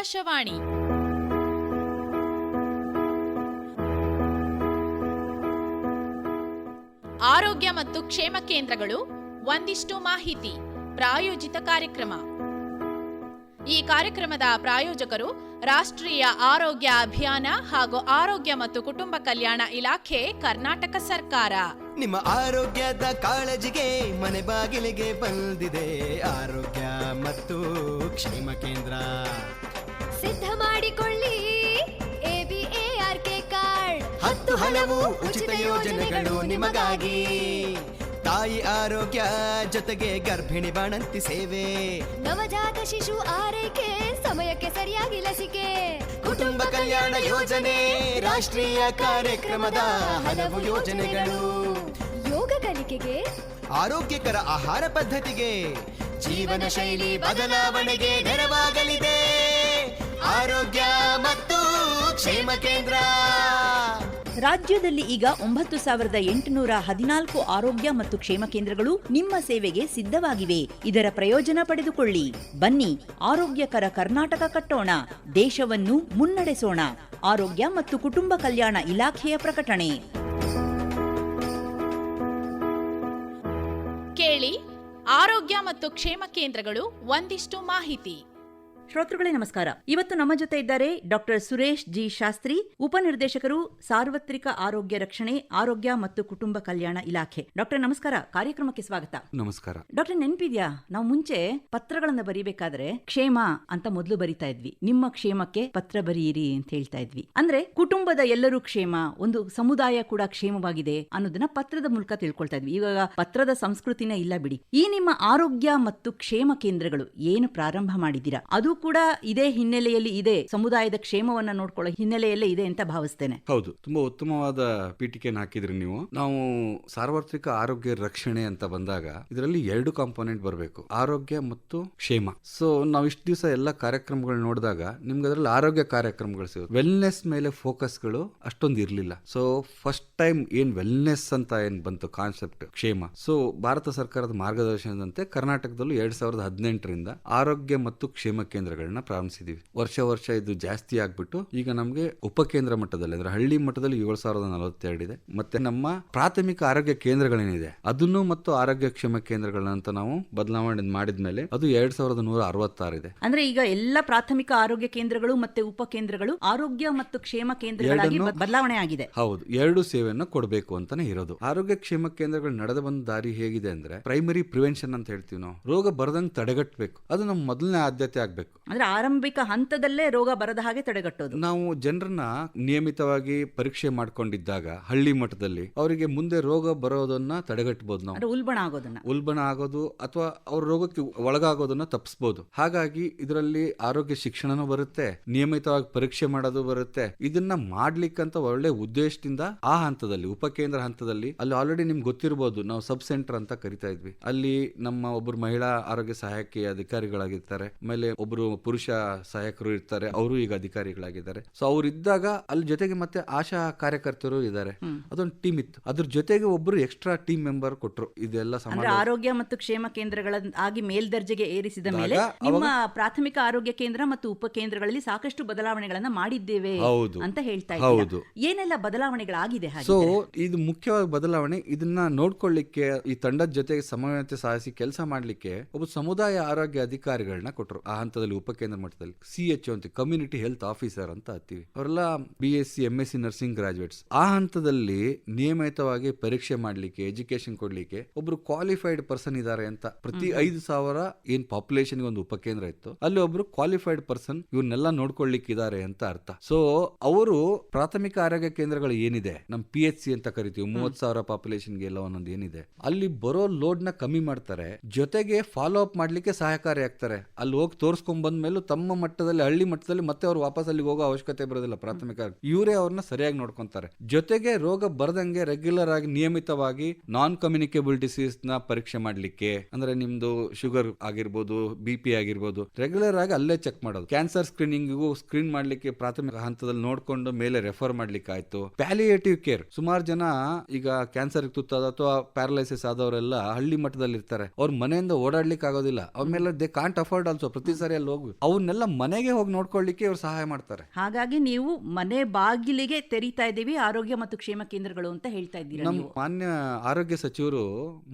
ಆಕಾಶವಾಣಿ. ಆರೋಗ್ಯ ಮತ್ತು ಕ್ಷೇಮ ಕೇಂದ್ರಗಳು ಒಂದಿಷ್ಟು ಮಾಹಿತಿ, ಪ್ರಾಯೋಜಿತ ಕಾರ್ಯಕ್ರಮ. ಈ ಕಾರ್ಯಕ್ರಮದ ಪ್ರಾಯೋಜಕರು ರಾಷ್ಟ್ರೀಯ ಆರೋಗ್ಯ ಅಭಿಯಾನ ಹಾಗೂ ಆರೋಗ್ಯ ಮತ್ತು ಕುಟುಂಬ ಕಲ್ಯಾಣ ಇಲಾಖೆ, ಕರ್ನಾಟಕ ಸರ್ಕಾರ. ನಿಮ್ಮ ಆರೋಗ್ಯದ ಕಾಳಜಿಗೆ ಮನೆ ಬಾಗಿಲಿಗೆ ಬಂದಿದೆ ಆರೋಗ್ಯ ಮತ್ತು ಕ್ಷೇಮ ಕೇಂದ್ರ. ಸಿದ್ಧ ಮಾಡಿಕೊಳ್ಳಿ ಎಬಿಎಆರ್ಕೆ ಕಾರ್ಡ್. ಹತ್ತು ಹಲವು ಉಚಿತ ಯೋಜನೆಗಳು ನಿಮಗಾಗಿ. ತಾಯಿ ಆರೋಗ್ಯ ಜೊತೆಗೆ ಗರ್ಭಿಣಿ ಬಾಣಂತಿ ಸೇವೆ. ನವಜಾತ ಶಿಶು ಆರೈಕೆ ಸಮಯಕ್ಕೆ ಸರಿಯಾಗಿ ಲಸಿಕೆ. ಕುಟುಂಬ ಕಲ್ಯಾಣ ಯೋಜನೆ ರಾಷ್ಟ್ರೀಯ ಕಾರ್ಯಕ್ರಮದ ಹಲವು ಯೋಜನೆಗಳು. ಯೋಗ ಕಲಿಕೆಗೆ ಆರೋಗ್ಯಕರ ಆಹಾರ ಪದ್ಧತಿಗೆ ಜೀವನ ಶೈಲಿ ಬದಲಾವಣೆಗೆ ನೆರವಾಗಲಿದೆ. ಆರೋಗ್ಯ ಮತ್ತು ಕ್ಷೇಮ ಕೇಂದ್ರ. ರಾಜ್ಯದಲ್ಲಿ ಈಗ ಒಂಬತ್ತು ಸಾವಿರದ ಎಂಟುನೂರ ಹದಿನಾಲ್ಕು ಆರೋಗ್ಯ ಮತ್ತು ಕ್ಷೇಮ ಕೇಂದ್ರಗಳು ನಿಮ್ಮ ಸೇವೆಗೆ ಸಿದ್ಧವಾಗಿವೆ. ಇದರ ಪ್ರಯೋಜನ ಪಡೆದುಕೊಳ್ಳಿ. ಬನ್ನಿ ಆರೋಗ್ಯಕರ ಕರ್ನಾಟಕ ಕಟ್ಟೋಣ. ದೇಶವನ್ನು ಮುನ್ನಡೆಸೋಣ. ಆರೋಗ್ಯ ಮತ್ತು ಕುಟುಂಬ ಕಲ್ಯಾಣ ಇಲಾಖೆಯ ಪ್ರಕಟಣೆ. ಕೇಳಿ ಆರೋಗ್ಯ ಮತ್ತು ಕ್ಷೇಮ ಕೇಂದ್ರಗಳು ಒಂದಿಷ್ಟು ಮಾಹಿತಿ. ಶ್ರೋತೃಗಳೇ ನಮಸ್ಕಾರ. ಇವತ್ತು ನಮ್ಮ ಜೊತೆ ಇದ್ದಾರೆ ಡಾಕ್ಟರ್ ಸುರೇಶ್ ಜಿ ಶಾಸ್ತ್ರಿ ಉಪನಿರ್ದೇಶಕರು ಸಾರ್ವತ್ರಿಕ ಆರೋಗ್ಯ ರಕ್ಷಣೆ ಆರೋಗ್ಯ ಮತ್ತು ಕುಟುಂಬ ಕಲ್ಯಾಣ ಇಲಾಖೆ. ಡಾಕ್ಟರ್ ನಮಸ್ಕಾರ. ಕಾರ್ಯಕ್ರಮಕ್ಕೆ ಸ್ವಾಗತ. ನಮಸ್ಕಾರ. ಡಾಕ್ಟರ್ ನೆನಪಿದ್ಯಾ? ನಾವು ಮುಂಚೆ ಪತ್ರಗಳನ್ನ ಬರೀಬೇಕಾದ್ರೆ ಕ್ಷೇಮ ಅಂತ ಮೊದಲು ಬರಿತಾ ಇದ್ವಿ. ನಿಮ್ಮ ಕ್ಷೇಮಕ್ಕೆ ಪತ್ರ ಬರೆಯಿರಿ ಅಂತ ಹೇಳ್ತಾ ಇದ್ವಿ. ಅಂದ್ರೆ ಕುಟುಂಬದ ಎಲ್ಲರೂ ಕ್ಷೇಮ ಒಂದು ಸಮುದಾಯ ಕೂಡ ಕ್ಷೇಮವಾಗಿದೆ ಅನ್ನೋದನ್ನ ಪತ್ರದ ಮೂಲಕ ತಿಳ್ಕೊಳ್ತಾ ಇದ್ವಿ. ಇವಾಗ ಪತ್ರದ ಸಂಸ್ಕೃತಿನೇ ಇಲ್ಲ ಬಿಡಿ. ಈ ನಿಮ್ಮ ಆರೋಗ್ಯ ಮತ್ತು ಕ್ಷೇಮ ಕೇಂದ್ರಗಳು ಏನು ಪ್ರಾರಂಭ ಮಾಡಿದ್ದೀರಾ? ಅದು ಕೂಡ ಇದೇ ಹಿನ್ನೆಲೆಯಲ್ಲಿ ಇದೆ. ಸಮುದಾಯದ ಕ್ಷೇಮವನ್ನ ನೋಡ್ಕೊಳ್ಳೋ ಹಿನ್ನೆಲೆಯಲ್ಲೇ ಇದೆ ಅಂತ ಭಾವಿಸ್ತೇನೆ. ಹೌದು. ತುಂಬಾ ಉತ್ತಮವಾದ ಪೀಠಿಕೆಯನ್ನು ಹಾಕಿದ್ರಿ ನೀವು. ನಾವು ಸಾರ್ವತ್ರಿಕ ಆರೋಗ್ಯ ರಕ್ಷಣೆ ಅಂತ ಬಂದಾಗ ಇದರಲ್ಲಿ ಎರಡು ಕಾಂಪೋನೆಂಟ್ ಬರಬೇಕು. ಆರೋಗ್ಯ ಮತ್ತು ಕ್ಷೇಮ. ಸೊ ನಾವು ಇಷ್ಟು ದಿವಸ ಎಲ್ಲ ಕಾರ್ಯಕ್ರಮಗಳು ನೋಡಿದಾಗ ನಿಮ್ಗೆ ಅದರಲ್ಲಿ ಆರೋಗ್ಯ ಕಾರ್ಯಕ್ರಮಗಳು ಸಿಗುತ್ತೆ. ವೆಲ್ನೆಸ್ ಮೇಲೆ ಫೋಕಸ್ಗಳು ಅಷ್ಟೊಂದು ಇರಲಿಲ್ಲ. ಸೊ ಫಸ್ಟ್ ಟೈಮ್ ಏನ್ ವೆಲ್ನೆಸ್ ಅಂತ ಏನ್ ಬಂತು ಕಾನ್ಸೆಪ್ಟ್ ಕ್ಷೇಮ. ಸೊ ಭಾರತ ಸರ್ಕಾರದ ಮಾರ್ಗದರ್ಶನದಂತೆ ಕರ್ನಾಟಕದಲ್ಲೂ ಎರಡ್ ಸಾವಿರದ ಹದಿನೆಂಟರಿಂದ ಆರೋಗ್ಯ ಮತ್ತು ಕ್ಷೇಮ ಕೇಂದ್ರಗಳನ್ನ ಪ್ರಾರಂಭಿಸಿದೀವಿ. ವರ್ಷ ವರ್ಷ ಇದು ಜಾಸ್ತಿ ಆಗ್ಬಿಟ್ಟು ಈಗ ನಮಗೆ ಉಪಕೇಂದ್ರ ಮಟ್ಟದಲ್ಲಿ ಅಂದ್ರೆ ಹಳ್ಳಿ ಮಟ್ಟದಲ್ಲಿ ಏಳು ಸಾವಿರದ ನಲವತ್ತೆರಡು ಇದೆ. ಮತ್ತೆ ನಮ್ಮ ಪ್ರಾಥಮಿಕ ಆರೋಗ್ಯ ಕೇಂದ್ರಗಳೇನಿದೆ ಅದನ್ನು ಮತ್ತು ಆರೋಗ್ಯ ಕ್ಷೇಮ ಕೇಂದ್ರಗಳನ್ನ ಅಂತ ನಾವು ಬದಲಾವಣೆ ಮಾಡಿದ್ಮೇಲೆ ಅದು ಎರಡ್ ಸಾವಿರದ ನೂರ ಅರವತ್ತಾರು ಇದೆ. ಅಂದ್ರೆ ಈಗ ಎಲ್ಲ ಪ್ರಾಥಮಿಕ ಆರೋಗ್ಯ ಕೇಂದ್ರಗಳು ಮತ್ತೆ ಉಪಕೇಂದ್ರಗಳು ಆರೋಗ್ಯ ಮತ್ತು ಕ್ಷೇಮ ಕೇಂದ್ರಗಳಾಗಿ ಬದಲಾವಣೆ ಆಗಿದೆ. ಹೌದು ಎರಡು ಸೇವೆಯನ್ನು ಕೊಡಬೇಕು ಅಂತಾನೆ ಇರೋದು. ಆರೋಗ್ಯ ಕ್ಷೇಮ ಕೇಂದ್ರಗಳು ನಡೆದ ಬಂದ ದಾರಿ ಹೇಗಿದೆ ಅಂದ್ರೆ ಪ್ರೈಮರಿ ಪ್ರಿವೆನ್ಷನ್ ಅಂತ ಹೇಳ್ತೀವಿ ನಾವು. ರೋಗ ಬರದಂಗ್ ತಡೆಗಟ್ಟಬೇಕು ಅದು ನಮ್ಮ ಮೊದಲನೇ ಆದ್ಯತೆ ಆಗ್ಬೇಕು. ಅಂದ್ರೆ ಆರಂಭಿಕ ಹಂತದಲ್ಲೇ ರೋಗ ಬರದ ಹಾಗೆ ತಡೆಗಟ್ಟೋದು. ನಾವು ಜನರನ್ನ ನಿಯಮಿತವಾಗಿ ಪರೀಕ್ಷೆ ಮಾಡ್ಕೊಂಡಿದ್ದಾಗ ಹಳ್ಳಿ ಮಟ್ಟದಲ್ಲಿ ಅವರಿಗೆ ಮುಂದೆ ರೋಗ ಬರೋದನ್ನ ತಡೆಗಟ್ಟಬಹುದು ನಾವು. ಉಲ್ಬಣ ಆಗೋದನ್ನ. ಉಲ್ಬಣ ಆಗೋದು ಅಥವಾ ಅವ್ರ ರೋಗಕ್ಕೆ ಒಳಗಾಗೋದನ್ನ ತಪ್ಪಿಸಬಹುದು ಹಾಗಾಗಿ ಇದರಲ್ಲಿ ಆರೋಗ್ಯ ಶಿಕ್ಷಣನೂ ಬರುತ್ತೆ ನಿಯಮಿತವಾಗಿ ಪರೀಕ್ಷೆ ಮಾಡೋದು ಬರುತ್ತೆ. ಇದನ್ನ ಮಾಡ್ಲಿಕ್ಕಂತ ಒಳ್ಳೆ ಉದ್ದೇಶದಿಂದ ಆ ಹಂತದಲ್ಲಿ ಉಪಕೇಂದ್ರ ಹಂತದಲ್ಲಿ ಅಲ್ಲಿ ಆಲ್ರೆಡಿ ನಿಮ್ಗೆ ಗೊತ್ತಿರಬಹುದು ನಾವು ಸಬ್ ಸೆಂಟರ್ ಅಂತ ಕರಿತಾ ಇದ್ವಿ. ಅಲ್ಲಿ ನಮ್ಮ ಒಬ್ಬರು ಮಹಿಳಾ ಆರೋಗ್ಯ ಸಹಾಯಕಿ ಅಧಿಕಾರಿಗಳಾಗಿರ್ತಾರೆ ಆಮೇಲೆ ಒಬ್ರು ಪುರುಷ ಸಹಾಯಕರು ಇರ್ತಾರೆ ಅವರು ಈಗ ಅಧಿಕಾರಿಗಳಾಗಿದ್ದಾರೆ. ಸೊ ಅವ್ರು ಇದ್ದಾಗ ಅಲ್ಲಿ ಜೊತೆಗೆ ಮತ್ತೆ ಆಶಾ ಕಾರ್ಯಕರ್ತರು ಇದ್ದಾರೆ. ಅದೊಂದು ಟೀಮ್ ಇತ್ತು. ಅದ್ರ ಜೊತೆಗೆ ಒಬ್ಬರು ಎಕ್ಸ್ಟ್ರಾ ಟೀಮ್ ಮೆಂಬರ್ ಕೊಟ್ಟರು ಇದೆಲ್ಲ ಆರೋಗ್ಯ ಮತ್ತು ಕ್ಷೇಮ ಕೇಂದ್ರಗಳ ಆಗಿ ಮೇಲ್ದರ್ಜೆಗೆ ಏರಿಸಿದ ಮೇಲೆ ನಿಮ್ಮ ಪ್ರಾಥಮಿಕ ಆರೋಗ್ಯ ಕೇಂದ್ರ ಮತ್ತು ಉಪಕೇಂದ್ರಗಳಲ್ಲಿ ಸಾಕಷ್ಟು ಬದಲಾವಣೆಗಳನ್ನ ಮಾಡಿದ್ದೇವೆ ಹೌದು. ಅಂತ ಹೇಳ್ತಾ ಹೌದು. ಏನೆಲ್ಲ ಬದಲಾವಣೆಗಳಾಗಿದೆ ಸೊ ಇದು ಮುಖ್ಯವಾದ ಬದಲಾವಣೆ. ಇದನ್ನ ನೋಡ್ಕೊಳ್ಳಿಕ್ಕೆ ಈ ತಂಡದ ಜೊತೆಗೆ ಸಮನ್ವಯತೆ ಸಾಧಿಸಿ ಕೆಲಸ ಮಾಡ್ಲಿಕ್ಕೆ ಒಬ್ಬ ಸಮುದಾಯ ಆರೋಗ್ಯ ಅಧಿಕಾರಿಗಳನ್ನ ಕೊಟ್ಟರು ಆ ಹಂತದಲ್ಲಿ ಉಪಕೇಂದ್ರ ಮಟ್ಟದಲ್ಲಿ ಸಿ ಎಚ್ ಅಂತ ಕಮ್ಯುನಿಟಿ ಹೆಲ್ತ್ ಆಫೀಸರ್ ಅಂತ ಹತ್ತೀವಿ. ಅವರೆಲ್ಲ B S C M S C nursing graduates ಆ ಹಂತದಲ್ಲಿ ನಿಯಮಿತವಾಗಿ ಪರೀಕ್ಷೆ ಮಾಡಲಿಕ್ಕೆ ಎಜುಕೇಶನ್ ಕೊಡ್ಲಿಕ್ಕೆ ಒಬ್ರು ಕ್ವಾಲಿಫೈಡ್ ಪರ್ಸನ್ ಇದ್ದಾರೆ ಅಂತ ಪ್ರತಿ ಐದು ಸಾವಿರ ಏನ್ ಪಾಪ್ಯುಲೇಷನ್ ಒಂದು ಉಪಕೇಂದ್ರ ಇತ್ತು ಅಲ್ಲಿ ಒಬ್ರು ಕ್ವಾಲಿಫೈಡ್ ಪರ್ಸನ್ ಇವ್ರನ್ನೆಲ್ಲ ನೋಡ್ಕೊಳ್ಲಿಕ್ಕಿದ್ದಾರೆ ಅಂತ ಅರ್ಥ. ಸೊ ಅವರು ಪ್ರಾಥಮಿಕ ಆರೋಗ್ಯ ಕೇಂದ್ರಗಳು ಏನಿದೆ? ನಮ್ ಪಿ ಎಚ್ ಸಿ ಅಂತ ಕರಿತೀವಿ ಮೂವತ್ ಸಾವಿರ ಪಾಪ್ಯುಲೇಷನ್ಗೆ ಎಲ್ಲ ಒಂದೊಂದು ಏನಿದೆ. ಅಲ್ಲಿ ಬರೋ ಲೋಡ್ನ ಕಮ್ಮಿ ಮಾಡ್ತಾರೆ ಜೊತೆಗೆ ಫಾಲೋ ಅಪ್ ಮಾಡ್ಲಿಕ್ಕೆ ಸಹಕಾರಿ ಆಗ್ತಾರೆ. ಅಲ್ಲಿ ಹೋಗಿ ತೋರ್ಸ್ಕೊಂಡ್ ಬಂದ್ಮೇಲೂ ತಮ್ಮ ಮಟ್ಟದಲ್ಲಿ, ಹಳ್ಳಿ ಮಟ್ಟದಲ್ಲಿ ಮತ್ತೆ ಅವ್ರು ವಾಪಸ್ ಅಲ್ಲಿಗೆ ಹೋಗೋ ಅವಶ್ಯಕತೆ ಬರೋದಿಲ್ಲ ಪ್ರಾಥಮಿಕ ಇವರೇ ಅವ್ರನ್ನ ಸರಿಯಾಗಿ ನೋಡ್ಕೊಂತಾರೆ. ಜೊತೆಗೆ ರೋಗ ಬರದಂಗೆ ರೆಗ್ಯುಲರ್ ಆಗಿ, ನಿಯಮಿತವಾಗಿ ನಾನ್ ಕಮ್ಯುನಿಕೇಬಲ್ ಡಿಸೀಸ್ನ ಪರೀಕ್ಷೆ ಮಾಡ್ಲಿಕ್ಕೆ, ಅಂದ್ರೆ ನಿಮ್ದು ಶುಗರ್ ಆಗಿರ್ಬೋದು ಬಿ ಪಿ ಆಗಿರ್ಬೋದು ರೆಗ್ಯುಲರ್ ಆಗಿ ಅಲ್ಲೇ ಚೆಕ್ ಮಾಡೋದು. ಕ್ಯಾನ್ಸರ್ ಸ್ಕ್ರೀನಿಂಗಿಗೂ ಸ್ಕ್ರೀನ್ ಮಾಡ್ಲಿಕ್ಕೆ ಪ್ರಾಥಮಿಕ ಹಂತದಲ್ಲಿ ನೋಡ್ಕೊಂಡು ಮೇಲೆ ರೆಫರ್ ಮಾಡ್ಲಿಕ್ಕೆ ಆಯ್ತು. ಪ್ಯಾಲಿಯೇಟಿವ್ ಕೇರ್ ಸುಮಾರು ಜನ ಈಗ ಕ್ಯಾನ್ಸರ್ ತುತ್ತಾದ ಅಥವಾ ಪ್ಯಾರಲೈಸಿಸ್ ಆದವರೆಲ್ಲ ಹಳ್ಳಿ ಮಟ್ಟದಲ್ಲಿ ಇರ್ತಾರೆ ಅವ್ರ ಮನೆಯಿಂದ ಓಡಾಡ್ಲಿಕ್ಕೆ ಆಗೋದಿಲ್ಲ ಅವ್ರ ಮೇಲೆ ದೇ ಕಾಂಟ್ ಅಫೋರ್ಡ್ ಆಲ್ಸೋ ಪ್ರತಿ ಸಾರಿ ಹೋಗಿ ಅವನ್ನೆಲ್ಲ ಮನೆಗೆ ಹೋಗಿ ನೋಡ್ಕೊಳ್ಳಿಕ್ಕೆ ಇವ್ರು ಸಹಾಯ ಮಾಡ್ತಾರೆ. ಹಾಗಾಗಿ ನೀವು ಮನೆ ಬಾಗಿಲಿಗೆ ತೆರೀತಾ ಇದ್ದೀವಿ ಆರೋಗ್ಯ ಮತ್ತು ಕ್ಷೇಮ ಕೇಂದ್ರಗಳು ಅಂತ ಹೇಳ್ತಾ ಇದ್ದೀವಿ ನಮ್ಮ ಮಾನ್ಯ ಆರೋಗ್ಯ ಸಚಿವರು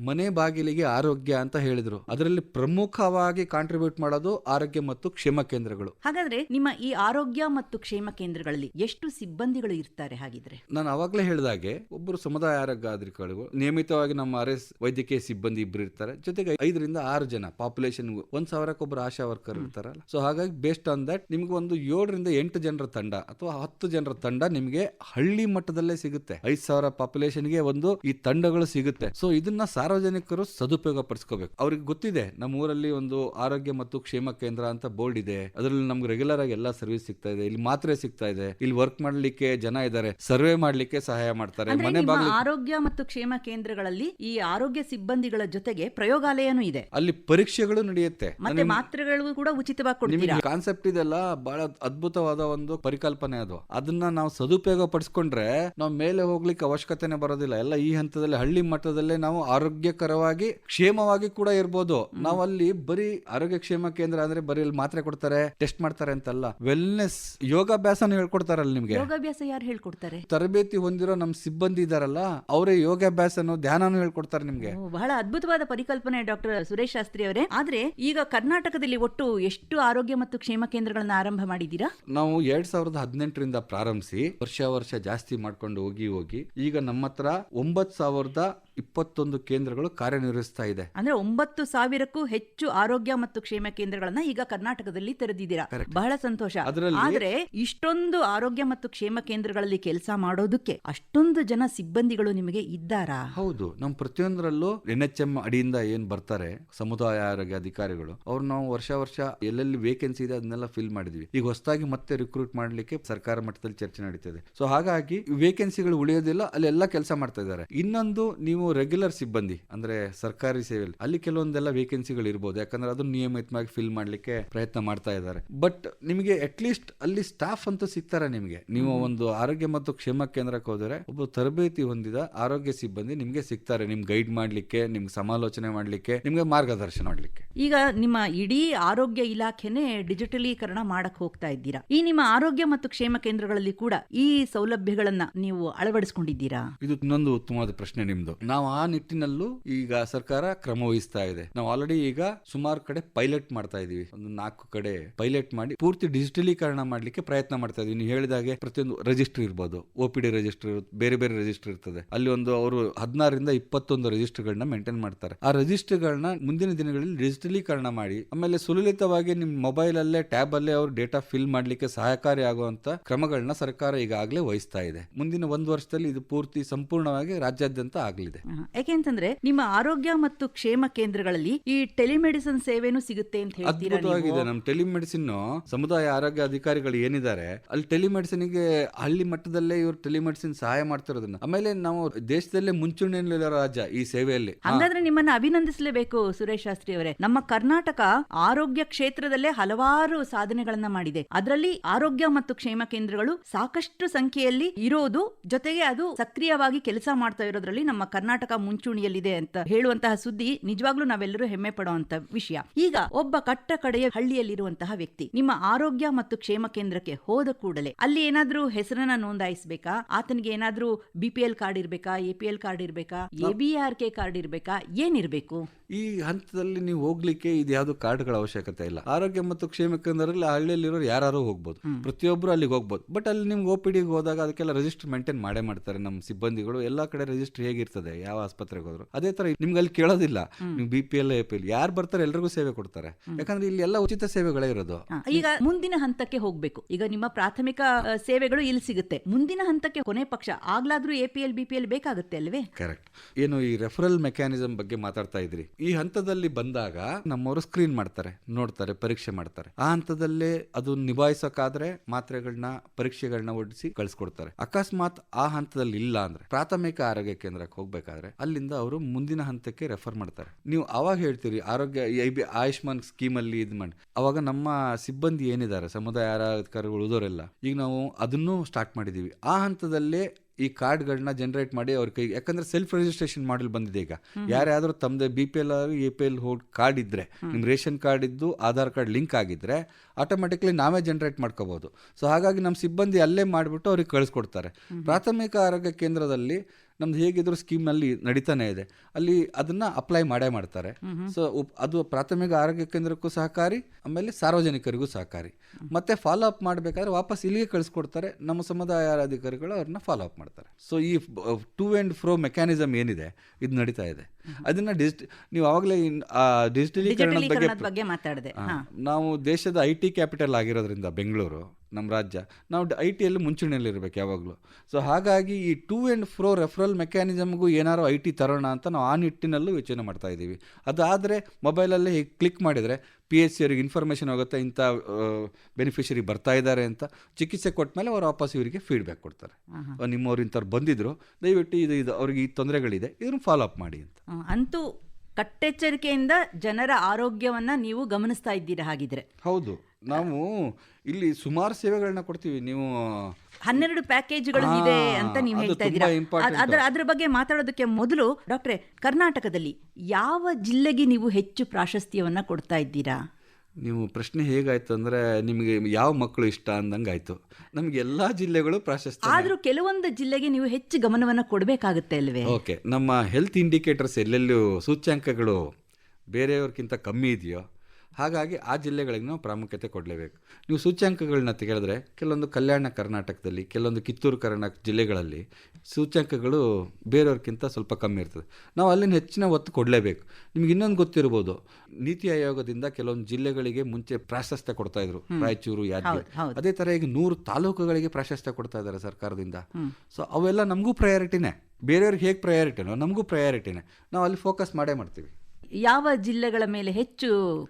ಮನೆ ಬಾಗಿಲಿಗೆ ಆರೋಗ್ಯ ಅಂತ ಹೇಳಿದ್ರು. ಅದರಲ್ಲಿ ಪ್ರಮುಖವಾಗಿ ಕಾಂಟ್ರಿಬ್ಯೂಟ್ ಮಾಡೋದು ಆರೋಗ್ಯ ಮತ್ತು ಕ್ಷೇಮ ಕೇಂದ್ರಗಳು. ಹಾಗಾದ್ರೆ ನಿಮ್ಮ ಈ ಆರೋಗ್ಯ ಮತ್ತು ಕ್ಷೇಮ ಕೇಂದ್ರಗಳಲ್ಲಿ ಎಷ್ಟು ಸಿಬ್ಬಂದಿಗಳು ಇರ್ತಾರೆ ಹಾಗಿದ್ರೆ? ನಾನು ಅವಾಗಲೇ ಹೇಳಿದಾಗೆ ಒಬ್ಬರು ಸಮುದಾಯ ಆರೋಗ್ಯ ಅಧಿಕಾರಿಗಳು ನಿಯಮಿತವಾಗಿ ನಮ್ಮ ಆರ್ ಎಸ್ ವೈದ್ಯಕೀಯ ಸಿಬ್ಬಂದಿ ಇಬ್ರು ಇರ್ತಾರೆ. ಜೊತೆಗೆ ಐದರಿಂದ ಆರು ಜನ ಪಾಪ್ಯುಲೇಷನ್ ಒಂದ್ ಸಾವಿರಕ್ಕೊಬ್ಬರು ಆಶಾ ವರ್ಕರ್ ಇರ್ತಾರಲ್ಲ ಸೊ ಹಾಗಾಗಿ ಬೇಸ್ಡ್ ಆನ್ ದಟ್ ನಿಮ್ಗೆ ಒಂದು ಏಳರಿಂದ ಎಂಟು ಜನರ ತಂಡ ಅಥವಾ ಹತ್ತು ಜನರ ತಂಡ ನಿಮಗೆ ಹಳ್ಳಿ ಮಟ್ಟದಲ್ಲೇ ಸಿಗುತ್ತೆ. ಐದು ಸಾವಿರ ಪಾಪ್ಯುಲೇಷನ್ಗೆ ಒಂದು ಈ ತಂಡಗಳು ಸಿಗುತ್ತೆ. ಸೊ ಇದನ್ನ ಸಾರ್ವಜನಿಕರು ಸದುಪಯೋಗ ಪಡಿಸ್ಕೋಬೇಕು. ಅವ್ರಿಗೆ ಗೊತ್ತಿದೆ ನಮ್ಮ ಊರಲ್ಲಿ ಒಂದು ಆರೋಗ್ಯ ಮತ್ತು ಕ್ಷೇಮ ಕೇಂದ್ರ ಅಂತ ಬೋರ್ಡ್ ಇದೆ. ಅದರಲ್ಲಿ ನಮ್ಗೆ ರೆಗ್ಯುಲರ್ ಆಗಿ ಎಲ್ಲ ಸರ್ವಿಸ್ ಸಿಗ್ತಾ ಇದೆ. ಇಲ್ಲಿ ಮಾತ್ರೆ ಸಿಗ್ತಾ ಇದೆ. ಇಲ್ಲಿ ವರ್ಕ್ ಮಾಡ್ಲಿಕ್ಕೆ ಜನ ಇದ್ದಾರೆ ಸರ್ವೆ ಮಾಡ್ಲಿಕ್ಕೆ ಸಹಾಯ ಮಾಡ್ತಾರೆ. ಮನೆ ಬಾಗಿಲು ಆರೋಗ್ಯ ಮತ್ತು ಕ್ಷೇಮ ಕೇಂದ್ರಗಳಲ್ಲಿ ಈ ಆರೋಗ್ಯ ಸಿಬ್ಬಂದಿಗಳ ಜೊತೆಗೆ ಪ್ರಯೋಗಾಲಯನೂ ಇದೆ. ಅಲ್ಲಿ ಪರೀಕ್ಷೆಗಳು ನಡೆಯುತ್ತೆ. ಮತ್ತೆ ಮಾತ್ರೆಗಳು ಕೂಡ ಉಚಿತವಾಗಿ ಕೊಡ್ತೀರಾ? ಕಾನ್ಸೆಪ್ಟ್ ಇದೆಲ್ಲ ಬಹಳ ಅದ್ಭುತವಾದ ಒಂದು ಪರಿಕಲ್ಪನೆ ಅದು. ಅದನ್ನ ನಾವು ಸದುಪಯೋಗ ಪಡಿಸ್ಕೊಂಡ್ರೆ ನಾವು ಮೇಲೆ ಹೋಗ್ಲಿಕ್ಕೆ ಅವಶ್ಯಕತೆನೆ ಬರೋದಿಲ್ಲ. ಎಲ್ಲ ಈ ಹಂತದಲ್ಲಿ ಹಳ್ಳಿ ಮಟ್ಟದಲ್ಲೇ ನಾವು ಆರೋಗ್ಯಕರವಾಗಿ ಕ್ಷೇಮವಾಗಿ ಕೂಡ ಇರ್ಬೋದು. ನಾವು ಅಲ್ಲಿ ಬರೀ ಆರೋಗ್ಯ ಕ್ಷೇಮ ಕೇಂದ್ರ ಅಂದ್ರೆ ಬರೀ ಅಲ್ಲಿ ಮಾತ್ರೆ ಕೊಡ್ತಾರೆ ಟೆಸ್ಟ್ ಮಾಡ್ತಾರೆ ಅಂತಲ್ಲ. ವೆಲ್ನೆಸ್ ಯೋಗಾಭ್ಯಾಸನ ಹೇಳ್ಕೊಡ್ತಾರಲ್ಲ ನಿಮ್ಗೆ? ಯೋಗಾಭ್ಯಾಸ ಯಾರು ಹೇಳ್ಕೊಡ್ತಾರೆ? ತರಬೇತಿ ಹೊಂದಿರೋ ನಮ್ ಸಿಬ್ಬಂದಿ ಇದಾರಲ್ಲ ಅವರೇ ಯೋಗಾಭ್ಯಾಸನು ಧ್ಯಾನನು ಹೇಳ್ಕೊಡ್ತಾರೆ ನಿಮ್ಗೆ. ಬಹಳ ಅದ್ಭುತವಾದ ಪರಿಕಲ್ಪನೆ ಡಾಕ್ಟರ್ ಸುರೇಶ್ ಶಾಸ್ತ್ರಿ ಅವರೇ. ಆದ್ರೆ ಈಗ ಕರ್ನಾಟಕದಲ್ಲಿ ಒಟ್ಟು ಎಷ್ಟು ಆರೋಗ್ಯ ಮತ್ತು ಕ್ಷೇಮ ಕೇಂದ್ರಗಳನ್ನ ಆರಂಭ ಮಾಡಿದ್ದೀರಾ? ನಾವು ಎರಡ್ ಸಾವಿರದ ಹದಿನೆಂಟರಿಂದ ಪ್ರಾರಂಭಿಸಿ ವರ್ಷ ವರ್ಷ ಜಾಸ್ತಿ ಮಾಡ್ಕೊಂಡು ಹೋಗಿ ಹೋಗಿ ಈಗ ನಮ್ಮ ಹತ್ರ ಒಂಬತ್ ಸಾವಿರದ ಇಪ್ಪತ್ತೊಂದು ಕೇಂದ್ರಗಳು ಕಾರ್ಯನಿರ್ವಹಿಸ್ತಾ ಇದೆ. ಅಂದ್ರೆ ಒಂಬತ್ತು ಸಾವಿರಕ್ಕೂ ಹೆಚ್ಚು ಆರೋಗ್ಯ ಮತ್ತು ಕ್ಷೇಮ ಕೇಂದ್ರಗಳನ್ನ ಈಗ ಕರ್ನಾಟಕದಲ್ಲಿ ತೆರೆದಿದ್ದೀರಾ. ಬಹಳ ಸಂತೋಷ. ಆದ್ರೆ ಇಷ್ಟೊಂದು ಆರೋಗ್ಯ ಮತ್ತು ಕ್ಷೇಮ ಕೇಂದ್ರಗಳಲ್ಲಿ ಕೆಲಸ ಮಾಡೋದಕ್ಕೆ ಅಷ್ಟೊಂದು ಜನ ಸಿಬ್ಬಂದಿಗಳು ನಿಮಗೆ ಇದ್ದಾರಾ? ಹೌದು. ನಮ್ ಪ್ರತಿಯೊಂದರಲ್ಲೂ ಎನ್ ಎಚ್ ಎಂ ಅಡಿಯಿಂದ ಏನ್ ಬರ್ತಾರೆ ಸಮುದಾಯ ಆರೋಗ್ಯ ಅಧಿಕಾರಿಗಳು ಅವ್ರು ನಾವು ವರ್ಷ ವರ್ಷ ಎಲ್ಲೆಲ್ಲಿ ವೇಕೆನ್ಸಿ ಇದೆ ಅದನ್ನೆಲ್ಲ ಫಿಲ್ ಮಾಡಿದ್ವಿ. ಈಗ ಹೊಸದಾಗಿ ಮತ್ತೆ ರಿಕ್ರೂಟ್ ಮಾಡ್ಲಿಕ್ಕೆ ಸರ್ಕಾರ ಮಟ್ಟದಲ್ಲಿ ಚರ್ಚೆ ನಡೀತಿದೆ ಸೊ ಹಾಗಾಗಿ ವೇಕೆನ್ಸಿಗಳು ಉಳಿಯೋದಿಲ್ಲ ಅಲ್ಲಿ ಎಲ್ಲ ಕೆಲಸ ಮಾಡ್ತಾ ಇದ್ದಾರೆ. ಇನ್ನೊಂದು ನೀವು ರೆಗ್ಯುಲರ್ ಸಿಬ್ಬಂದಿ ಅಂದ್ರೆ ಸರ್ಕಾರಿ ಸೇವೆಯಲ್ಲಿ ಅಲ್ಲಿ ಕೆಲವೊಂದೆಲ್ಲ ವೇಕೆನ್ಸಿಗಳು ಇರ್ಬೋದು. ಯಾಕಂದ್ರೆ ಅದನ್ನ ನಿಯಮಿತವಾಗಿ ಫಿಲ್ ಮಾಡ್ಲಿಕ್ಕೆ ಪ್ರಯತ್ನ ಮಾಡ್ತಾ ಇದ್ದಾರೆ. ಬಟ್ ನಿಮಗೆ ಅಟ್ ಲೀಸ್ಟ್ ಅಲ್ಲಿ ಸ್ಟಾಫ್ ಅಂತೂ ಸಿಗ್ತಾರೆ ನಿಮಗೆ? ನೀವು ಒಂದು ಆರೋಗ್ಯ ಮತ್ತು ಕ್ಷೇಮ ಕೇಂದ್ರಕ್ಕೆ ಹೋದರೆ ಒಬ್ಬ ತರಬೇತಿ ಹೊಂದಿದ ಆರೋಗ್ಯ ಸಿಬ್ಬಂದಿ ನಿಮಗೆ ಸಿಗ್ತಾರೆ. ನಿಮ್ ಗೈಡ್ ಮಾಡ್ಲಿಕ್ಕೆ ನಿಮ್ಗೆ ಸಮಾಲೋಚನೆ ಮಾಡ್ಲಿಕ್ಕೆ ನಿಮ್ಗೆ ಮಾರ್ಗದರ್ಶನ ಮಾಡ್ಲಿಕ್ಕೆ. ಈಗ ನಿಮ್ಮ ಇಡೀ ಆರೋಗ್ಯ ಇಲಾಖೆನೆ ಡಿಜಿಟಲೀಕರಣ ಮಾಡಕ್ ಹೋಗ್ತಾ ಇದ್ದೀರಾ? ಈ ನಿಮ್ಮ ಆರೋಗ್ಯ ಮತ್ತು ಕ್ಷೇಮ ಕೇಂದ್ರಗಳಲ್ಲಿ ಕೂಡ ಈ ಸೌಲಭ್ಯಗಳನ್ನ ನೀವು ಅಳವಡಿಸಿಕೊಂಡಿದ್ದೀರಾ? ಇದು ಇನ್ನೊಂದು ಉತ್ತಮವಾದ ಪ್ರಶ್ನೆ ನಿಮ್ದು. ನಾವು ಆ ನಿಟ್ಟಿನಲ್ಲೂ ಈಗ ಸರ್ಕಾರ ಕ್ರಮ ವಹಿಸ್ತಾ ಇದೆ. ನಾವು ಆಲ್ರೆಡಿ ಈಗ ಸುಮಾರು ಕಡೆ ಪೈಲಟ್ ಮಾಡ್ತಾ ಇದೀವಿ. ಒಂದು ನಾಲ್ಕು ಕಡೆ ಪೈಲಟ್ ಮಾಡಿ ಪೂರ್ತಿ ಡಿಜಿಟಲೀಕರಣ ಮಾಡ್ಲಿಕ್ಕೆ ಪ್ರಯತ್ನ ಮಾಡ್ತಾ ಇದೀವಿ. ನೀವು ಹೇಳಿದಾಗೆ ಪ್ರತಿಯೊಂದು ರಿಜಿಸ್ಟರ್ ಇರ್ಬೋದು. ಒ ಪಿ ಡಿ ರಿಜಿಸ್ಟರ್ ಬೇರೆ ಬೇರೆ ರಿಜಿಸ್ಟರ್ ಇರ್ತದೆ. ಅಲ್ಲಿ ಒಂದು ಅವರು ಹದಿನಾರರಿಂದ ಇಪ್ಪತ್ತೊಂದು ರಿಜಿಸ್ಟರ್ಗಳನ್ನ ಮೇಂಟೈನ್ ಮಾಡ್ತಾರೆ. ಆ ರಿಜಿಸ್ಟರ್ಗಳನ್ನ ಮುಂದಿನ ದಿನಗಳಲ್ಲಿ ಡಿಜಿಟಲೀಕರಣ ಮಾಡಿ, ಆಮೇಲೆ ಸುಲಲಿತವಾಗಿ ನಿಮ್ಮ ಮೊಬೈಲ್ ಅಲ್ಲೇ ಟ್ಯಾಬ್ ಅಲ್ಲೇ ಅವರು ಡೇಟಾ ಫಿಲ್ ಮಾಡ್ಲಿಕ್ಕೆ ಸಹಕಾರಿ ಆಗುವಂತ ಕ್ರಮಗಳನ್ನ ಸರ್ಕಾರ ಈಗಾಗಲೇ ವಹಿಸ್ತಾ ಇದೆ. ಮುಂದಿನ ಒಂದು ವರ್ಷದಲ್ಲಿ ಇದು ಪೂರ್ತಿ ಸಂಪೂರ್ಣವಾಗಿ ರಾಜ್ಯಾದ್ಯಂತ ಆಗಲಿದೆ. ಯಾಕೆಂತಂದ್ರೆ ನಿಮ್ಮ ಆರೋಗ್ಯ ಮತ್ತು ಕ್ಷೇಮ ಕೇಂದ್ರಗಳಲ್ಲಿ ಈ ಟೆಲಿಮೆಡಿಸಿನ್ ಸೇವೆನೂ ಸಿಗುತ್ತೆ ಅಂತ ಅದ್ಭುತವಾಗಿದೆ. ನಮ್ಮ ಟೆಲಿಮೆಡಿಸಿನ್ ಸಮುದಾಯ ಆರೋಗ್ಯ ಅಧಿಕಾರಿಗಳು ಏನಿದ್ದಾರೆ ಅಲ್ಲಿ ಟೆಲಿಮೆಡಿಸಿನ್ಗೆ ಹಳ್ಳಿ ಮಟ್ಟದಲ್ಲೇ ಇವರು ಟೆಲಿಮೆಡಿಸಿನ್ ಸಹಾಯ ಮಾಡ್ತಿರೋದನ್ನ. ಆಮೇಲೆ ನಾವು ದೇಶದಲ್ಲೇ ಮುಂಚೂಣಿಯಲ್ಲಿರೋ ರಾಜ್ಯ ಈ ಸೇವೆಯಲ್ಲಿ. ಹಂಗಾದ್ರೆ ನಿಮ್ಮನ್ನ ಅಭಿನಂದಿಸಲೇಬೇಕು ಸುರೇಶ್ ಶಾಸ್ತ್ರಿ ಅವರೇ. ನಮ್ಮ ಕರ್ನಾಟಕ ಆರೋಗ್ಯ ಕ್ಷೇತ್ರದಲ್ಲೇ ಹಲವಾರು ಸಾಧನೆಗಳನ್ನ ಮಾಡಿದೆ. ಅದರಲ್ಲಿ ಆರೋಗ್ಯ ಮತ್ತು ಕ್ಷೇಮ ಕೇಂದ್ರಗಳು ಸಾಕಷ್ಟು ಸಂಖ್ಯೆಯಲ್ಲಿ ಇರೋದು ಜೊತೆಗೆ ಅದು ಸಕ್ರಿಯವಾಗಿ ಕೆಲಸ ಮಾಡ್ತಾ ಇರೋದ್ರಲ್ಲಿ ನಮ್ಮ ಕರ್ನಾಟಕ ಮುಂಚೂಣಿಯಲ್ಲಿದೆ ಅಂತ ಹೇಳುವಂತಹ ಸುದ್ದಿ ನಿಜವಾಗ್ಲೂ ನಾವೆಲ್ಲರೂ ಹೆಮ್ಮೆ ಪಡುವಂತ ವಿಷಯ. ಈಗ ಒಬ್ಬ ಕಟ್ಟ ಕಡೆಯ ಹಳ್ಳಿಯಲ್ಲಿರುವಂತಹ ವ್ಯಕ್ತಿ ನಿಮ್ಮ ಆರೋಗ್ಯ ಮತ್ತು ಕ್ಷೇಮ ಕೇಂದ್ರಕ್ಕೆ ಹೋದ ಕೂಡಲೇ ಅಲ್ಲಿ ಏನಾದ್ರೂ ಹೆಸರನ್ನ ನೋಂದಾಯಿಸಬೇಕಾ? ಆತನಿಗೆ ಏನಾದ್ರೂ ಬಿ ಪಿ ಎಲ್ ಕಾರ್ಡ್ ಇರ್ಬೇಕಾ? A P L card ಇರ್ಬೇಕಾ? A B R K card ಇರ್ಬೇಕಾ? ಏನಿರ್ಬೇಕು? ಈ ಹಂತದಲ್ಲಿ ನೀವು ಹೋಗ್ಲಿಕ್ಕೆ ಇದು ಯಾವ್ದು ಕಾರ್ಡ್ಗಳ ಅವಶ್ಯಕತೆ ಇಲ್ಲ. ಆರೋಗ್ಯ ಮತ್ತು ಕ್ಷೇಮ ಕೇಂದ್ರದಲ್ಲಿ ಹಳ್ಳಿಯಲ್ಲಿರೋರು ಯಾರು ಹೋಗ್ಬೋದು. ಪ್ರತಿಯೊಬ್ರು ಅಲ್ಲಿಗೆ ಹೋಗ್ಬೋದು. ಬಟ್ ಅಲ್ಲಿ ನಿಮ್ಗೆ ಓ ಪಿ ಡಿಗೆ ಹೋದಾಗ ಅದಕ್ಕೆಲ್ಲ ರಿಜಿಸ್ಟರ್ ಮೇಂಟೈನ್ ಮಾಡೇ ಮಾಡ್ತಾರೆ ನಮ್ಮ ಸಿಬ್ಬಂದಿಗಳು. ಎಲ್ಲಾ ಕಡೆ ರಿಜಿಸ್ಟರ್ ಹೇಗಿರ್ತದೆ? ಯಾವ ಆಸ್ಪತ್ರೆಗೆ ಹೋದ್ರು. ಅದೇ ತರ ನಿಮ್ಗೆ ಅಲ್ಲಿ ಕೇಳೋದಿಲ್ಲ. ನೀವು B P L A P L ಯಾರು ಬರ್ತಾರೆ ಎಲ್ರಿಗೂ ಸೇವೆ ಕೊಡ್ತಾರೆ. ಯಾಕಂದ್ರೆ ಇಲ್ಲಿ ಎಲ್ಲ ಉಚಿತ ಸೇವೆಗಳೇ ಇರೋದು. ಈಗ ಮುಂದಿನ ಹಂತಕ್ಕೆ ಹೋಗ್ಬೇಕು. ಈಗ ನಿಮ್ಮ ಪ್ರಾಥಮಿಕ ಸೇವೆಗಳು ಇಲ್ಲಿ ಸಿಗುತ್ತೆ. ಮುಂದಿನ ಹಂತಕ್ಕೆ ಕೊನೆ ಪಕ್ಷ ಆಗ್ಲಾದ್ರೂ A P L B P L ಬೇಕಾಗುತ್ತೆ ಅಲ್ವೇ? ಕರೆಕ್ಟ್ ಏನು ಈ ರೆಫರಲ್ ಮೆಕ್ಯಾನಿಸಮ್ ಬಗ್ಗೆ ಮಾತಾಡ್ತಾ ಇದ್ರಿ. ಈ ಹಂತದಲ್ಲಿ ಬಂದಾಗ ನಮ್ಮವರು ಸ್ಕ್ರೀನ್ ಮಾಡ್ತಾರೆ ನೋಡ್ತಾರೆ ಪರೀಕ್ಷೆ ಮಾಡ್ತಾರೆ. ಆ ಹಂತದಲ್ಲೇ ಅದು ನಿಭಾಯಿಸೋಕಾದ್ರೆ ಮಾತ್ರೆಗಳನ್ನ ಪರೀಕ್ಷೆಗಳನ್ನ ಒಡಿಸಿ ಕಳ್ಸಿಕೊಡ್ತಾರೆ. ಅಕಸ್ಮಾತ್ ಆ ಹಂತದಲ್ಲಿ ಇಲ್ಲ ಅಂದ್ರೆ ಪ್ರಾಥಮಿಕ ಆರೋಗ್ಯ ಕೇಂದ್ರಕ್ಕೆ ಹೋಗ್ಬೇಕಾದ್ರೆ ಅಲ್ಲಿಂದ ಅವರು ಮುಂದಿನ ಹಂತಕ್ಕೆ ರೆಫರ್ ಮಾಡ್ತಾರೆ. ನೀವು ಅವಾಗ ಹೇಳ್ತೀರಿ ಆರೋಗ್ಯ ಐ ಬಿ ಆಯುಷ್ಮಾನ್ ಸ್ಕೀಮ್ ಅಲ್ಲಿ ಇದ್ ಮಾಡಿ. ಅವಾಗ ನಮ್ಮ ಸಿಬ್ಬಂದಿ ಏನಿದ್ದಾರೆ ಸಮುದಾಯ ಆರೋಗ್ಯಕಾರಿಗಳು ಉಳಿದೋರೆಲ್ಲ ಈಗ ನಾವು ಅದನ್ನು ಸ್ಟಾರ್ಟ್ ಮಾಡಿದೀವಿ ಆ ಹಂತದಲ್ಲೇ ಈ ಕಾರ್ಡ್ಗಳನ್ನ ಜನರೇಟ್ ಮಾಡಿ ಅವ್ರ ಕೈ ಯಾಕಂದ್ರೆ ಸೆಲ್ಫ್ ರಿಜಿಸ್ಟ್ರೇಷನ್ ಮಾಡಲ್ ಬಂದಿದೆ ಈಗ. ಯಾರ್ಯಾದ್ರೂ ತಮ್ಮದೇ B P L A P L hold card ಇದ್ರೆ ನಿಮ್ಮ ರೇಷನ್ ಕಾರ್ಡ್ ಇದ್ದು ಆಧಾರ್ ಕಾರ್ಡ್ ಲಿಂಕ್ ಆಗಿದ್ರೆ ಆಟೋಮೆಟಿಕ್ಲಿ ನಾವೇ ಜನರೇಟ್ ಮಾಡ್ಕೋಬಹುದು ಸೊ ಹಾಗಾಗಿ ನಮ್ಮ ಸಿಬ್ಬಂದಿ ಅಲ್ಲೇ ಮಾಡಿಬಿಟ್ಟು ಅವ್ರಿಗೆ ಕಳಿಸ್ಕೊಡ್ತಾರೆ. ಪ್ರಾಥಮಿಕ ಆರೋಗ್ಯ ಕೇಂದ್ರದಲ್ಲಿ ನಮ್ದು ಹೇಗಿದ್ರು ಸ್ಕೀಮ್ನಲ್ಲಿ ನಡೀತಾನೆ ಇದೆ. ಅಲ್ಲಿ ಅದನ್ನ ಅಪ್ಲೈ ಮಾಡೇ ಮಾಡ್ತಾರೆ. ಸೊ ಅದು ಪ್ರಾಥಮಿಕ ಆರೋಗ್ಯ ಕೇಂದ್ರಕ್ಕೂ ಸಹಕಾರಿ ಆಮೇಲೆ ಸಾರ್ವಜನಿಕರಿಗೂ ಸಹಕಾರಿ. ಮತ್ತೆ ಫಾಲೋ ಅಪ್ ಮಾಡಬೇಕಾದ್ರೆ ವಾಪಸ್ ಇಲ್ಲಿಗೆ ಕಳಿಸ್ಕೊಡ್ತಾರೆ. ನಮ್ಮ ಸಮುದಾಯ ಅಧಿಕಾರಿಗಳು ಅವ್ರನ್ನ ಫಾಲೋ ಅಪ್ ಮಾಡ್ತಾರೆ. ಸೊ ಈ ಟೂ ಆ್ಯಂಡ್ ಫ್ರೋ ಮೆಕ್ಯಾನಿಸಮ್ ಏನಿದೆ ಇದು ನಡೀತಾ ಇದೆ. ಅದನ್ನ ಡಿಜಿಟ್ ನೀವು ಆವಾಗಲೇ ಡಿಜಿಟಲೀಕರಣದ ಬಗ್ಗೆ ಡಿಜಿಟಲೀಕರಣದ ಬಗ್ಗೆ ಮಾತಾಡಿದೆ. ನಾವು ದೇಶದ ಐ ಟಿ ಕ್ಯಾಪಿಟಲ್ ಆಗಿರೋದ್ರಿಂದ ಬೆಂಗಳೂರು ನಮ್ಮ ರಾಜ್ಯ. ನಾವು ಐ ಟಿಯಲ್ಲಿ ಮುಂಚೂಣಿಯಲ್ಲಿ ಇರಬೇಕು ಯಾವಾಗಲೂ. ಸೊ ಹಾಗಾಗಿ ಈ ಟೂ ಆ್ಯಂಡ್ ಫ್ರೋ ರೆಫರಲ್ ಮೆಕ್ಯಾನಿಸಮ್ಗೂ ಏನಾರು ಐ ಟಿ ತರೋಣ ಅಂತ ನಾವು ಆ ನಿಟ್ಟಿನಲ್ಲೂ ಯೋಚನೆ ಮಾಡ್ತಾ ಇದ್ದೀವಿ. ಅದಾದರೆ ಮೊಬೈಲಲ್ಲೇ ಹೀಗೆ ಕ್ಲಿಕ್ ಮಾಡಿದರೆ ಪಿ ಎಚ್ ಸಿ ಅವ್ರಿಗೆ ಇನ್ಫಾರ್ಮೇಷನ್ ಹೋಗುತ್ತೆ ಇಂಥ ಬೆನಿಫಿಷರಿ ಬರ್ತಾ ಇದ್ದಾರೆ ಅಂತ ಚಿಕಿತ್ಸೆ ಕೊಟ್ಟ ಮೇಲೆ ಅವ್ರು ವಾಪಸ್ ಇವರಿಗೆ ಫೀಡ್ಬ್ಯಾಕ್ ಕೊಡ್ತಾರೆ. ನಿಮ್ಮವ್ರು ಇಂಥವ್ರು ಬಂದಿದ್ರು ದಯವಿಟ್ಟು ಇದು ಇದು ಅವ್ರಿಗೆ ಈ ತೊಂದರೆಗಳಿದೆ ಇದನ್ನು ಫಾಲೋ ಅಪ್ ಮಾಡಿ ಅಂತ. ಅಂತೂ ಕಟ್ಟೆಚ್ಚರಿಕೆಯಿಂದ ಜನರ ಆರೋಗ್ಯವನ್ನ ನೀವು ಗಮನಿಸ್ತಾ ಇದ್ದೀರಾ ಹಾಗಿದ್ರೆ? ಹೌದು. ನಾವು ಇಲ್ಲಿ ಸುಮಾರು ಸೇವೆಗಳನ್ನ ಕೊಡ್ತೀವಿ. ನೀವು ಹನ್ನೆರಡು ಪ್ಯಾಕೇಜ್ಗಳು ಇದೆ ಅಂತ ನೀವು ಹೇಳ್ತಾ ಇದ್ದೀರಾ? ಅದರ ಅದ್- ಅದ್ರ ಅದ್ರ ಬಗ್ಗೆ ಮಾತಾಡೋದಕ್ಕೆ ಮೊದಲು ಡಾಕ್ಟ್ರೆ ಕರ್ನಾಟಕದಲ್ಲಿ ಯಾವ ಜಿಲ್ಲೆಗೆ ನೀವು ಹೆಚ್ಚು ಪ್ರಾಶಸ್ತ್ಯವನ್ನ ಕೊಡ್ತಾ ಇದ್ದೀರಾ? ನೀವು ಪ್ರಶ್ನೆ ಹೇಗಾಯ್ತು ಅಂದ್ರೆ ನಿಮಗೆ ಯಾವ ಮಕ್ಕಳು ಇಷ್ಟ ಅಂದಂಗೆ ಆಯ್ತು ನಮ್ಗೆ ಎಲ್ಲಾ ಜಿಲ್ಲೆಗಳು ಪ್ರಾಶಸ್ತ್ಯ ಆದ್ರೂ ಕೆಲವೊಂದು ಜಿಲ್ಲೆಗೆ ನೀವು ಹೆಚ್ಚು ಗಮನವನ್ನು ಕೊಡಬೇಕಾಗುತ್ತೆ ಅಲ್ವೇ? ಓಕೆ ನಮ್ಮ ಹೆಲ್ತ್ ಇಂಡಿಕೇಟರ್ಸ್ ಎಲ್ಲೆಲ್ಲೂ ಸೂಚ್ಯಾಂಕಗಳು ಬೇರೆಯವ್ರಿಗಿಂತ ಕಮ್ಮಿ ಇದೆಯೋ ಹಾಗಾಗಿ ಆ ಜಿಲ್ಲೆಗಳಿಗೆ ನಾವು ಪ್ರಾಮುಖ್ಯತೆ ಕೊಡಲೇಬೇಕು. ನೀವು ಸೂಚ್ಯಾಂಕಗಳನ್ನ ತೆಗೆದ್ರೆ ಕೆಲವೊಂದು ಕಲ್ಯಾಣ ಕರ್ನಾಟಕದಲ್ಲಿ ಕೆಲವೊಂದು ಕಿತ್ತೂರು ಕರ್ನಾಟಕ ಜಿಲ್ಲೆಗಳಲ್ಲಿ ಸೂಚ್ಯಾಂಕಗಳು ಬೇರೆಯವ್ರಿಗಿಂತ ಸ್ವಲ್ಪ ಕಮ್ಮಿ ಇರ್ತದೆ. ನಾವು ಅಲ್ಲಿನ ಹೆಚ್ಚಿನ ಒತ್ತು ಕೊಡಲೇಬೇಕು. ನಿಮ್ಗೆ ಇನ್ನೊಂದು ಗೊತ್ತಿರ್ಬೋದು ನೀತಿ ಆಯೋಗದಿಂದ ಕೆಲವೊಂದು ಜಿಲ್ಲೆಗಳಿಗೆ ಮುಂಚೆ ಪ್ರಾಶಸ್ತ್ಯ ಕೊಡ್ತಾ ಇದ್ರು. ರಾಯಚೂರು ಯಾದಗಿರಿ. ಅದೇ ತರ ಈಗ ನೂರು ತಾಲೂಕುಗಳಿಗೆ ಪ್ರಾಶಸ್ತ್ಯ ಕೊಡ್ತಾ ಇದ್ದಾರೆ ಸರ್ಕಾರದಿಂದ. ಸೊ ಅವೆಲ್ಲ ನಮಗೂ ಪ್ರಯಾರಿಟಿನೇ ಬೇರೆಯವ್ರಿಗೆ ಹೇಗೆ ಪ್ರಯಾರಿಟಿನೋ ನಮಗೂ ಪ್ರಯಾರಿಟಿನೇ ನಾವು ಅಲ್ಲಿ ಫೋಕಸ್ ಮಾಡೇ ಮಾಡ್ತೀವಿ. ಯಾವ ಜಿಲ್ಲೆಗಳ ಮೇಲೆ ಹೆಚ್ಚು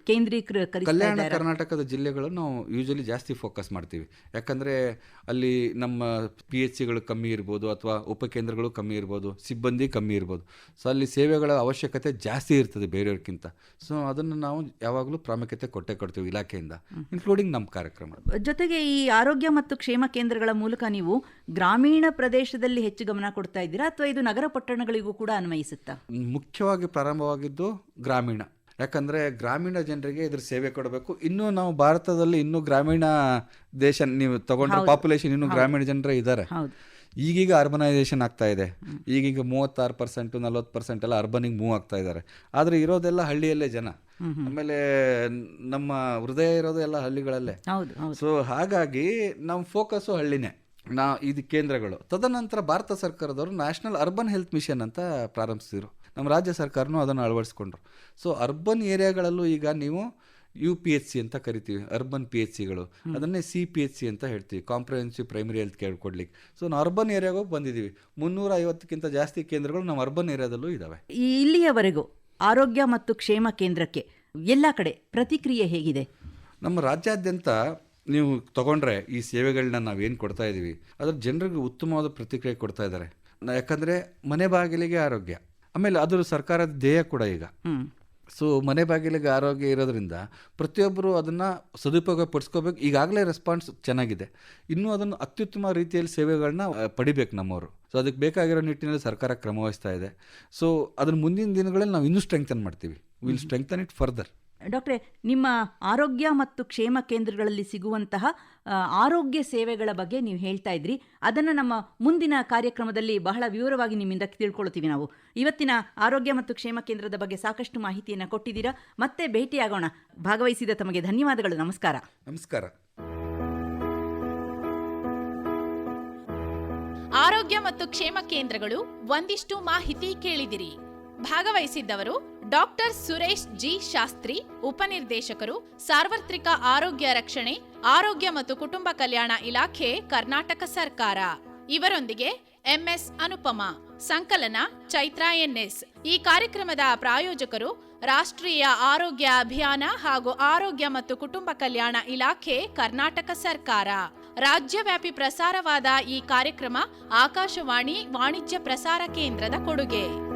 ಕೇಂದ್ರೀಕೃತ ಕಲ್ಯಾಣ ಕರ್ನಾಟಕದ ಜಿಲ್ಲೆಗಳನ್ನು ನಾವು ಯೂಶಲಿ ಜಾಸ್ತಿ ಫೋಕಸ್ ಮಾಡ್ತೀವಿ. ಯಾಕಂದರೆ ಅಲ್ಲಿ ನಮ್ಮ ಪಿ ಎಚ್ ಸಿಗಳು ಕಮ್ಮಿ ಇರ್ಬೋದು ಅಥವಾ ಉಪಕೇಂದ್ರಗಳು ಕಮ್ಮಿ ಇರ್ಬೋದು ಸಿಬ್ಬಂದಿ ಕಮ್ಮಿ ಇರ್ಬೋದು. ಸೊ ಅಲ್ಲಿ ಸೇವೆಗಳ ಅವಶ್ಯಕತೆ ಜಾಸ್ತಿ ಇರ್ತದೆ ಬೇರೆಯವ್ರಿಗಿಂತ ಸೊ ಅದನ್ನು ನಾವು ಯಾವಾಗಲೂ ಪ್ರಾಮುಖ್ಯತೆ ಕೊಟ್ಟೆ ಕೊಡ್ತೀವಿ ಇಲಾಖೆಯಿಂದ ಇನ್ಕ್ಲೂಡಿಂಗ್ ನಮ್ಮ ಕಾರ್ಯಕ್ರಮ. ಜೊತೆಗೆ ಈ ಆರೋಗ್ಯ ಮತ್ತು ಕ್ಷೇಮ ಕೇಂದ್ರಗಳ ಮೂಲಕ ನೀವು ಗ್ರಾಮೀಣ ಪ್ರದೇಶದಲ್ಲಿ ಹೆಚ್ಚು ಗಮನ ಕೊಡ್ತಾ ಇದ್ದೀರಾ ಅಥವಾ ಇದು ನಗರ ಪಟ್ಟಣಗಳಿಗೂ ಕೂಡ ಅನ್ವಯಿಸುತ್ತಾ? ಮುಖ್ಯವಾಗಿ ಪ್ರಾರಂಭವಾಗಿದ್ದು ಗ್ರಾಮೀಣ. ಯಾಕಂದರೆ ಗ್ರಾಮೀಣ ಜನರಿಗೆ ಇದ್ರ ಸೇವೆ ಕೊಡಬೇಕು. ಇನ್ನೂ ನಾವು ಭಾರತದಲ್ಲಿ ಇನ್ನೂ ಗ್ರಾಮೀಣ ದೇಶ ನೀವು ತಗೊಂಡ್ರೆ ಪಾಪ್ಯುಲೇಷನ್ ಇನ್ನೂ ಗ್ರಾಮೀಣ ಜನರೇ ಇದ್ದಾರೆ. ಈಗೀಗ ಅರ್ಬನೈಸೇಷನ್ ಆಗ್ತಾ ಇದೆ. ಈಗೀಗ ಮೂವತ್ತಾರು ಪರ್ಸೆಂಟು ನಲ್ವತ್ತು ಪರ್ಸೆಂಟ್ ಎಲ್ಲ ಅರ್ಬನಿಗೆ ಮೂವ್ ಆಗ್ತಾ ಇದ್ದಾರೆ. ಆದರೆ ಇರೋದೆಲ್ಲ ಹಳ್ಳಿಯಲ್ಲೇ ಜನ. ಆಮೇಲೆ ನಮ್ಮ ಹೃದಯ ಇರೋದು ಎಲ್ಲ ಹಳ್ಳಿಗಳಲ್ಲೇ. ಸೊ ಹಾಗಾಗಿ ನಮ್ಮ ಫೋಕಸ್ಸು ಹಳ್ಳಿನೇ. ನಾ ಇದು ಕೇಂದ್ರಗಳು. ತದನಂತರ ಭಾರತ ಸರ್ಕಾರದವರು ನ್ಯಾಷನಲ್ ಅರ್ಬನ್ ಹೆಲ್ತ್ ಮಿಷನ್ ಅಂತ ಪ್ರಾರಂಭಿಸಿದ್ರು. ನಮ್ಮ ರಾಜ್ಯ ಸರ್ಕಾರನೂ ಅದನ್ನು ಅಳವಡಿಸ್ಕೊಂಡ್ರು. ಸೊ ಅರ್ಬನ್ ಏರಿಯಾಗಳಲ್ಲೂ ಈಗ ನೀವು ಯು ಪಿ ಎಚ್ ಸಿ ಅಂತ ಕರಿತೀವಿ ಅರ್ಬನ್ ಪಿ ಎಚ್ ಸಿಗಳು ಅದನ್ನೇ ಸಿ ಪಿ ಎಚ್ ಸಿ ಅಂತ ಹೇಳ್ತೀವಿ ಕಾಂಪ್ರಹೆನ್ಸಿವ್ ಪ್ರೈಮರಿ ಹೆಲ್ತ್ ಕೇರ್ ಕೊಡ್ಲಿಕ್ಕೆ. ಸೊ ನಾವು ಅರ್ಬನ್ ಏರಿಯಾಗೂ ಬಂದಿದ್ದೀವಿ. ಮುನ್ನೂರ ಐವತ್ತಕ್ಕಿಂತ ಜಾಸ್ತಿ ಕೇಂದ್ರಗಳು ನಮ್ಮ ಅರ್ಬನ್ ಏರಿಯಾದಲ್ಲೂ ಇದ್ದಾವೆ ಈ ಇಲ್ಲಿಯವರೆಗೂ ಆರೋಗ್ಯ ಮತ್ತು ಕ್ಷೇಮ ಕೇಂದ್ರಕ್ಕೆ ಎಲ್ಲ ಕಡೆ ಪ್ರತಿಕ್ರಿಯೆ ಹೇಗಿದೆ? ನಮ್ಮ ರಾಜ್ಯಾದ್ಯಂತ ನೀವು ತಗೊಂಡ್ರೆ ಈ ಸೇವೆಗಳನ್ನ ನಾವೇನು ಕೊಡ್ತಾ ಇದ್ದೀವಿ ಅದರ ಜನರಿಗೆ ಉತ್ತಮವಾದ ಪ್ರತಿಕ್ರಿಯೆ ಕೊಡ್ತಾ ಇದ್ದಾರೆ. ಯಾಕಂದ್ರೆ ಮನೆ ಬಾಗಿಲಿಗೆ ಆರೋಗ್ಯ. ಆಮೇಲೆ ಅದರ ಸರ್ಕಾರದ ಧ್ಯೇಯ ಕೂಡ ಈಗ. ಸೊ ಮನೆ ಬಾಗಿಲಿಗೆ ಆರೋಗ್ಯ ಇರೋದ್ರಿಂದ ಪ್ರತಿಯೊಬ್ಬರು ಅದನ್ನು ಸದುಪಯೋಗ ಪಡಿಸ್ಕೋಬೇಕು. ಈಗಾಗಲೇ ರೆಸ್ಪಾನ್ಸ್ ಚೆನ್ನಾಗಿದೆ. ಇನ್ನೂ ಅದನ್ನು ಅತ್ಯುತ್ತಮ ರೀತಿಯಲ್ಲಿ ಸೇವೆಗಳನ್ನ ಪಡಿಬೇಕು ನಮ್ಮವರು. ಸೊ ಅದಕ್ಕೆ ಬೇಕಾಗಿರೋ ನಿಟ್ಟಿನಲ್ಲಿ ಸರ್ಕಾರ ಕ್ರಮವಹಿಸ್ತಾ ಇದೆ. ಸೊ ಅದನ್ನು ಮುಂದಿನ ದಿನಗಳಲ್ಲಿ ನಾವು ಇನ್ನೂ ಸ್ಟ್ರೆಂಗ್ತನ್ ಮಾಡ್ತೀವಿ. ವಿಲ್ ಸ್ಟ್ರೆಂಗ್ತನ್ ಇಟ್ ಫರ್ದರ್ ಡಾಕ್ಟ್ರೆ ನಿಮ್ಮ ಆರೋಗ್ಯ ಮತ್ತು ಕ್ಷೇಮ ಕೇಂದ್ರಗಳಲ್ಲಿ ಸಿಗುವಂತಹ ಆರೋಗ್ಯ ಸೇವೆಗಳ ಬಗ್ಗೆ ನೀವು ಹೇಳ್ತಾ ಇದ್ರಿ. ಅದನ್ನು ನಮ್ಮ ಮುಂದಿನ ಕಾರ್ಯಕ್ರಮದಲ್ಲಿ ಬಹಳ ವಿವರವಾಗಿ ನಿಮ್ಮಿಂದ ತಿಳ್ಕೊಳ್ತೀವಿ ನಾವು. ಇವತ್ತಿನ ಆರೋಗ್ಯ ಮತ್ತು ಕ್ಷೇಮ ಕೇಂದ್ರದ ಬಗ್ಗೆ ಸಾಕಷ್ಟು ಮಾಹಿತಿಯನ್ನು ಕೊಟ್ಟಿದ್ದೀರಾ. ಮತ್ತೆ ಭೇಟಿಯಾಗೋಣ. ಭಾಗವಹಿಸಿದ ತಮಗೆ ಧನ್ಯವಾದಗಳು. ನಮಸ್ಕಾರ. ನಮಸ್ಕಾರ. ಆರೋಗ್ಯ ಮತ್ತು ಕ್ಷೇಮ ಕೇಂದ್ರಗಳು ಒಂದಿಷ್ಟು ಮಾಹಿತಿ ಕೇಳಿದಿರಿ. ಭಾಗವಹಿಸಿದ್ದವರು ಡಾಕ್ಟರ್ ಸುರೇಶ್ ಜಿ ಶಾಸ್ತ್ರಿ, ಉಪನಿರ್ದೇಶಕರು, ಸಾರ್ವತ್ರಿಕ ಆರೋಗ್ಯ ರಕ್ಷಣೆ, ಆರೋಗ್ಯ ಮತ್ತು ಕುಟುಂಬ ಕಲ್ಯಾಣ ಇಲಾಖೆ, ಕರ್ನಾಟಕ ಸರ್ಕಾರ. ಇವರೊಂದಿಗೆ ಎಂಎಸ್ ಅನುಪಮ, ಸಂಕಲನ, ಚೈತ್ರ ಎನ್ಎಸ್. ಈ ಕಾರ್ಯಕ್ರಮದ ಪ್ರಾಯೋಜಕರು ರಾಷ್ಟ್ರೀಯ ಆರೋಗ್ಯ ಅಭಿಯಾನ ಹಾಗೂ ಆರೋಗ್ಯ ಮತ್ತು ಕುಟುಂಬ ಕಲ್ಯಾಣ ಇಲಾಖೆ, ಕರ್ನಾಟಕ ಸರ್ಕಾರ. ರಾಜ್ಯವ್ಯಾಪಿ ಪ್ರಸಾರವಾದ ಈ ಕಾರ್ಯಕ್ರಮ ಆಕಾಶವಾಣಿ ವಾಣಿಜ್ಯ ಪ್ರಸಾರ ಕೇಂದ್ರದ ಕೊಡುಗೆ.